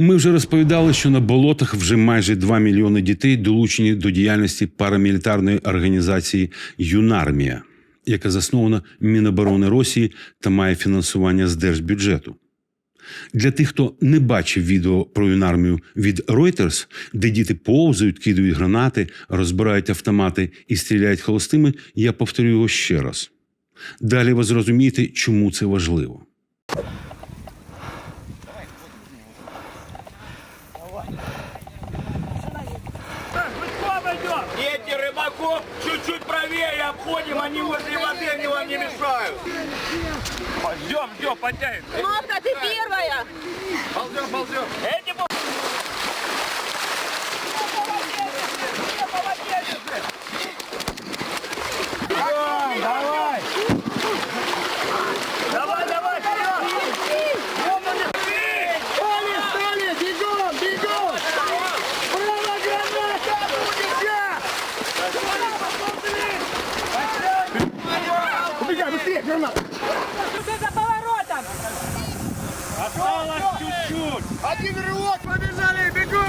Ми вже розповідали, що на болотах вже майже 2 мільйони дітей долучені до діяльності парамілітарної організації Юнармія, яка заснована Міноборони Росії та має фінансування з держбюджету. Для тих, хто не бачив відео про юнармію від Reuters, де діти повзають, кидають гранати, розбирають автомати і стріляють холостими, я повторю його ще раз. Далі ви зрозумієте, чому це важливо. Дети рыбаков чуть-чуть правее обходим, они возле воды, они вам не мешают. Ждем, ждем, подтянем. Кнопка, ты первая! Ползем, ползем. Эти Быстрее. За поворотом! Осталось чуть-чуть. Один рывок, побежали, бегом.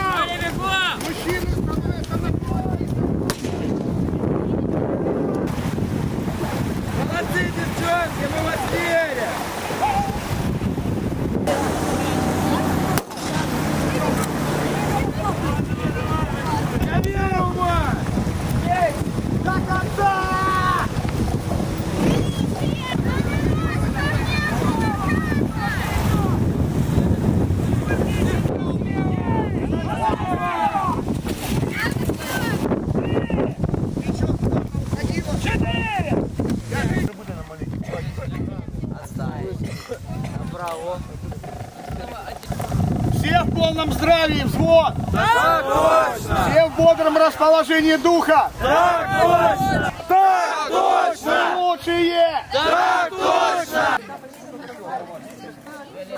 Все в полном здравии, взвод! Так точно! Все в бодром расположении духа! Так точно! Так точно! Лучшие!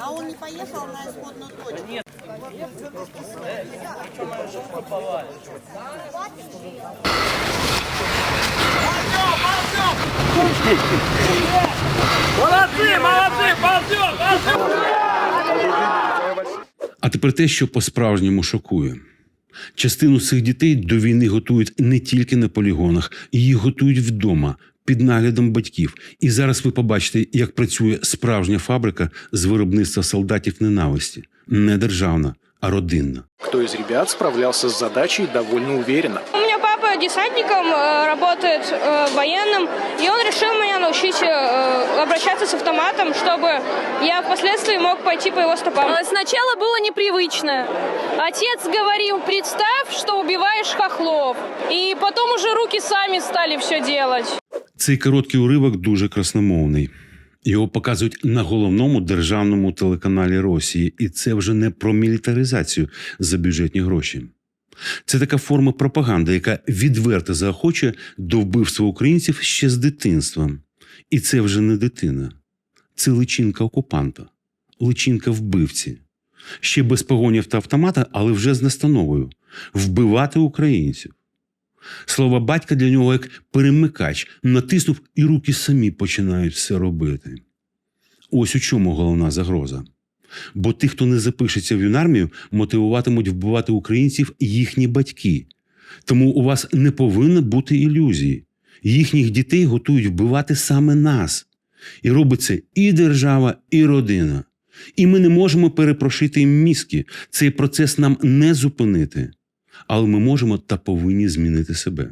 А он не поехал на исходную точку? Нет. Молодцы, молодцы, ползем, ползем! А тепер те, що по-справжньому шокує. Частину цих дітей до війни готують не тільки на полігонах, їх готують вдома під наглядом батьків. І зараз ви побачите, як працює справжня фабрика з виробництва солдатів ненависті, не державна, а родинна. Кто из ребят справлялся с задачей довольно уверенно. У меня папа десантником э, работает э, военным, и он решил меня научить э, обращаться с автоматом, чтобы я впоследствии мог пойти по его стопам. Э, Сначала было непривычно. Отец говорил, представь, что убиваешь хохлов. И потом уже руки сами стали все делать. Цей короткий уривок дуже красномовний. Його показують на головному державному телеканалі Росії, і це вже не про мілітаризацію за бюджетні гроші. Це така форма пропаганди, яка відверто заохочує до вбивства українців ще з дитинства. І це вже не дитина, це личинка окупанта, личинка вбивці. Ще без погонів та автомата, але вже з настановою вбивати українців. Слова батька для нього як перемикач, натиснув і руки самі починають все робити. Ось у чому головна загроза. Бо тих, хто не запишеться в юнармію, мотивуватимуть вбивати українців їхні батьки. Тому у вас не повинно бути ілюзії. Їхніх дітей готують вбивати саме нас. І робить це і держава, і родина. І ми не можемо перепрошити їм мізки. Цей процес нам не зупинити але ми можемо та повинні змінити себе.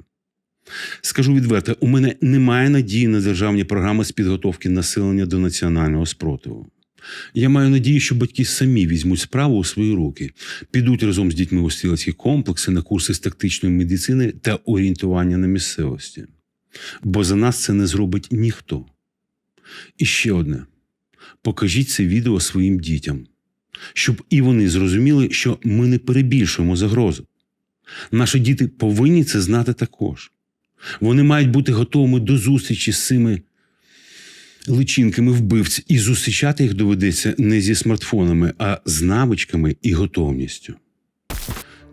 Скажу відверто, у мене немає надії на державні програми з підготовки населення до національного спротиву. Я маю надію, що батьки самі візьмуть справу у свої руки, підуть разом з дітьми у стрілецькі комплекси на курси з тактичної медицини та орієнтування на місцевості. Бо за нас це не зробить ніхто. І ще одне: покажіть це відео своїм дітям, щоб і вони зрозуміли, що ми не перебільшуємо загрозу. Наші діти повинні це знати також. Вони мають бути готовими до зустрічі з цими личинками вбивць, і зустрічати їх доведеться не зі смартфонами, а з навичками і готовністю.